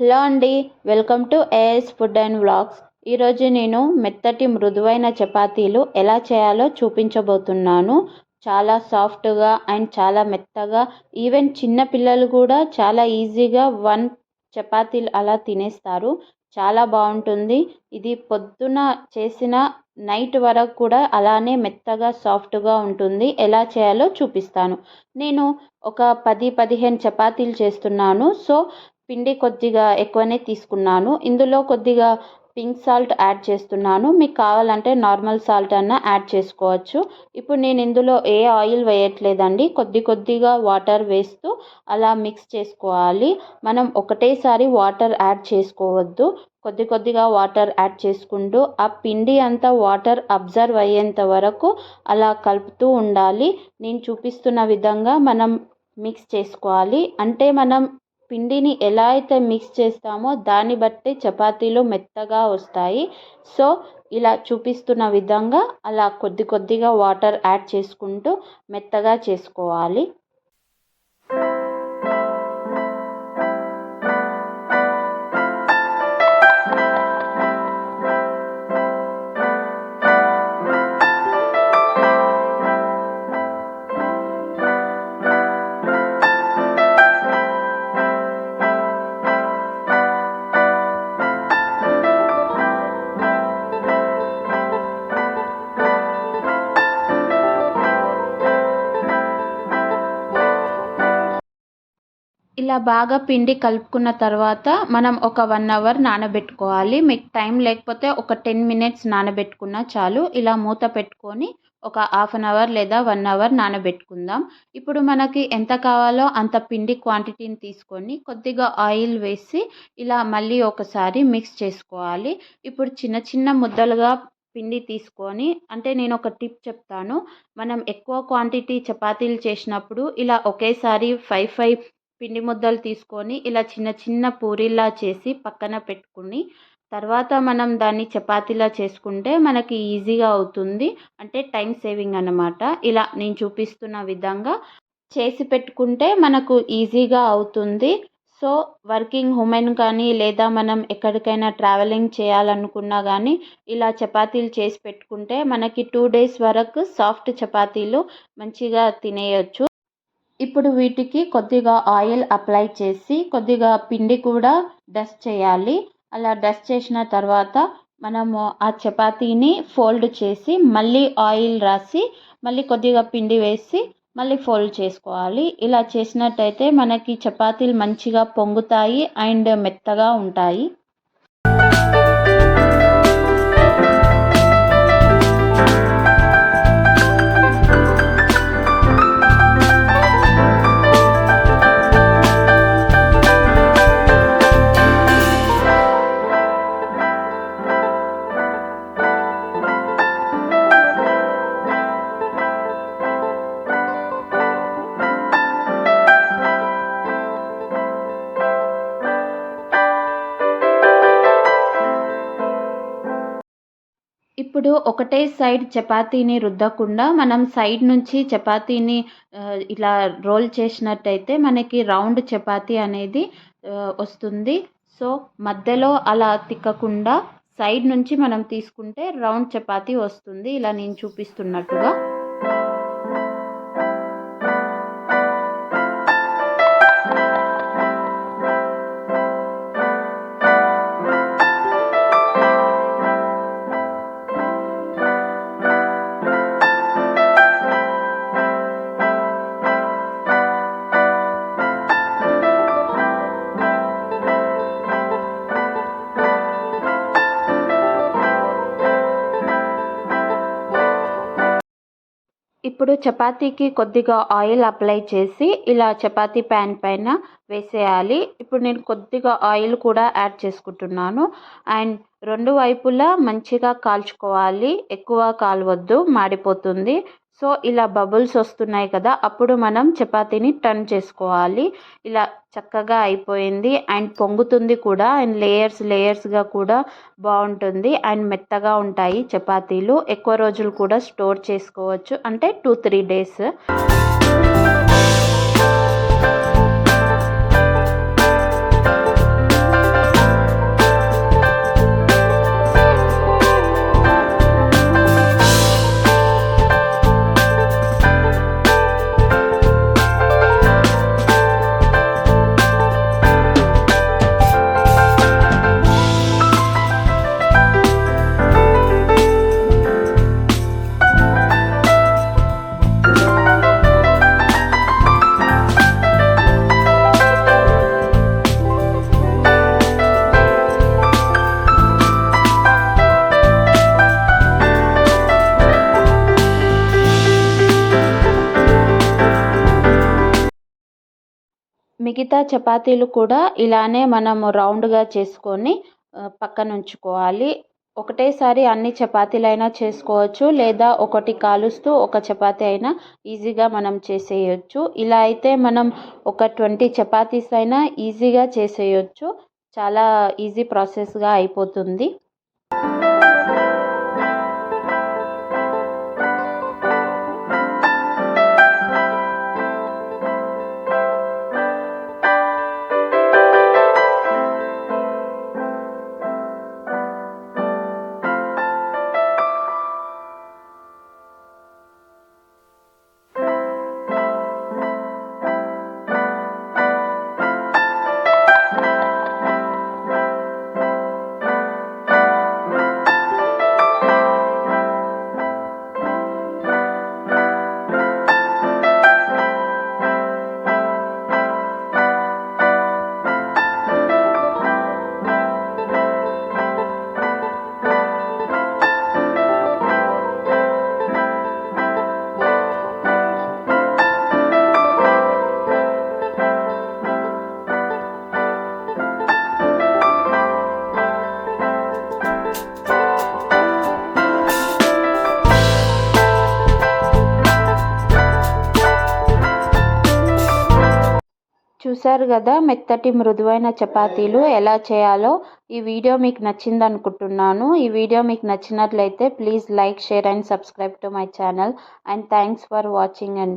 Hello అండి welcome to AS food and vlogs ఈరోజు నేను మెత్తటి మృదువైన చపాతీలు ఎలా చేయాలో చూపించబోతున్నాను. చాలా సాఫ్ట్గా అండ్ చాలా మెత్తగా ఈవెన్ చిన్న పిల్లలు కూడా చాలా ఈజీగా వన్ చపాతీలు అలా తినేస్తారు. చాలా బాగుంటుంది. ఇది పొద్దున చేసిన నైట్ వరకు కూడా అలానే మెత్తగా సాఫ్ట్గా ఉంటుంది. ఎలా చేయాలో చూపిస్తాను. నేను ఒక పది పదిహేను చపాతీలు చేస్తున్నాను. సో పిండి కొద్దిగా ఎక్కువనే తీసుకున్నాను. ఇందులో కొద్దిగా పింక్ సాల్ట్ యాడ్ చేస్తున్నాను. మీకు కావాలంటే నార్మల్ సాల్ట్ అన్న యాడ్ చేసుకోవచ్చు. ఇప్పుడు నేను ఇందులో ఏ ఆయిల్ వేయట్లేదండి. కొద్ది కొద్దిగా వాటర్ వేస్తూ అలా మిక్స్ చేసుకోవాలి. మనం ఒకటేసారి వాటర్ యాడ్ చేసుకోవద్దు. కొద్ది కొద్దిగా వాటర్ యాడ్ చేసుకుంటూ ఆ పిండి అంతా వాటర్ అబ్జర్వ్ అయ్యేంత వరకు అలా కలుపుతూ ఉండాలి. నేను చూపిస్తున్న విధంగా మనం మిక్స్ చేసుకోవాలి. అంటే మనం పిండిని ఎలా అయితే మిక్స్ చేస్తామో దాన్ని బట్టి చపాతీలు మెత్తగా వస్తాయి. సో ఇలా చూపిస్తున్న విధంగా అలా కొద్ది కొద్దిగా వాటర్ యాడ్ చేసుకుంటూ మెత్తగా చేసుకోవాలి. ఇలా బాగా పిండి కలుపుకున్న తర్వాత మనం ఒక వన్ అవర్ నానబెట్టుకోవాలి. మీకు టైం లేకపోతే ఒక టెన్ మినిట్స్ నానబెట్టుకున్నా చాలు. ఇలా మూత పెట్టుకొని ఒక హాఫ్ అన్ అవర్ లేదా వన్ అవర్ నానబెట్టుకుందాం. ఇప్పుడు మనకి ఎంత కావాలో అంత పిండి క్వాంటిటీని తీసుకొని కొద్దిగా ఆయిల్ వేసి ఇలా మళ్ళీ ఒకసారి మిక్స్ చేసుకోవాలి. ఇప్పుడు చిన్న చిన్న ముద్దలుగా పిండి తీసుకొని అంటే నేను ఒక టిప్ చెప్తాను. మనం ఎక్కువ క్వాంటిటీ చపాతీలు చేసినప్పుడు ఇలా ఒకేసారి ఫైవ్ ఫైవ్ పిండి ముద్దలు తీసుకొని ఇలా చిన్న చిన్న పూరీలా చేసి పక్కన పెట్టుకుని తర్వాత మనం దాన్ని చపాతీలా చేసుకుంటే మనకి ఈజీగా అవుతుంది. అంటే టైం సేవింగ్ అన్నమాట. ఇలా నేను చూపిస్తున్న విధంగా చేసి పెట్టుకుంటే మనకు ఈజీగా అవుతుంది. సో వర్కింగ్ ఉమెన్ కానీ లేదా మనం ఎక్కడికైనా ట్రావెలింగ్ చేయాలనుకున్నా కానీ ఇలా చపాతీలు చేసి పెట్టుకుంటే మనకి టూ డేస్ వరకు సాఫ్ట్ చపాతీలు మంచిగా తినేయచ్చు. ఇప్పుడు వీటికి కొద్దిగా ఆయిల్ అప్లై చేసి కొద్దిగా పిండి కూడా డస్ట్ చేయాలి. అలా డస్ట్ చేసిన తర్వాత మనము ఆ చపాతీని ఫోల్డ్ చేసి మళ్ళీ ఆయిల్ రాసి మళ్ళీ కొద్దిగా పిండి వేసి మళ్ళీ ఫోల్డ్ చేసుకోవాలి. ఇలా చేసినట్టయితే మనకి చపాతీలు మంచిగా పొంగుతాయి అండ్ మెత్తగా ఉంటాయి. ఇప్పుడు ఒకటే సైడ్ చపాతీని రుద్దకుండా మనం సైడ్ నుంచి చపాతీని ఇలా రోల్ చేసినట్టయితే మనకి రౌండ్ చపాతీ అనేది వస్తుంది. సో మధ్యలో అలా తిక్కకుండా సైడ్ నుంచి మనం తీసుకుంటే రౌండ్ చపాతీ వస్తుంది. ఇలా నేను చూపిస్తున్నట్టుగా. చపాతీకి కొద్దిగా ఆయిల్ అప్లై చేసి ఇలా చపాతీ ప్యాన్ పైన వేసేయాలి. ఇప్పుడు నేను కొద్దిగా ఆయిల్ కూడా యాడ్ చేసుకుంటున్నాను. అండ్ రెండు వైపులా మంచిగా కాల్చుకోవాలి. ఎక్కువ కాలవద్దు. మాడిపోతుంది. సో ఇలా బబుల్స్ వస్తున్నాయి కదా అప్పుడు మనం చపాతీని టర్న్ చేసుకోవాలి. ఇలా చక్కగా అయిపోయింది అండ్ పొంగుతుంది కూడా అండ్ లేయర్స్ లేయర్స్గా కూడా బాగుంటుంది అండ్ మెత్తగా ఉంటాయి చపాతీలు. ఎక్కువ రోజులు కూడా స్టోర్ చేసుకోవచ్చు. అంటే టూ త్రీ డేస్. మిగతా చపాతీలు కూడా ఇలానే మనము రౌండ్గా చేసుకొని పక్కన ఉంచుకోవాలి ఒకటేసారి అన్ని చపాతీలైనా చేసుకోవచ్చు లేదా ఒకటి కాలుస్తూ ఒక చపాతీ అయినా ఈజీగా మనం చేసేయచ్చు. ఇలా అయితే మనం ఒక ట్వంటీ చపాతీస్ అయినా ఈజీగా చేసేయచ్చు. చాలా ఈజీ ప్రాసెస్గా అయిపోతుంది. చూశారు కదా మెత్తటి మృదువైన చపాతీలు ఎలా చేయాలో. ఈ వీడియో మీకు నచ్చింది అనుకుంటున్నాను ఈ వీడియో మీకు నచ్చినట్లయితే please like share and subscribe to my channel. And thanks for watching అండి.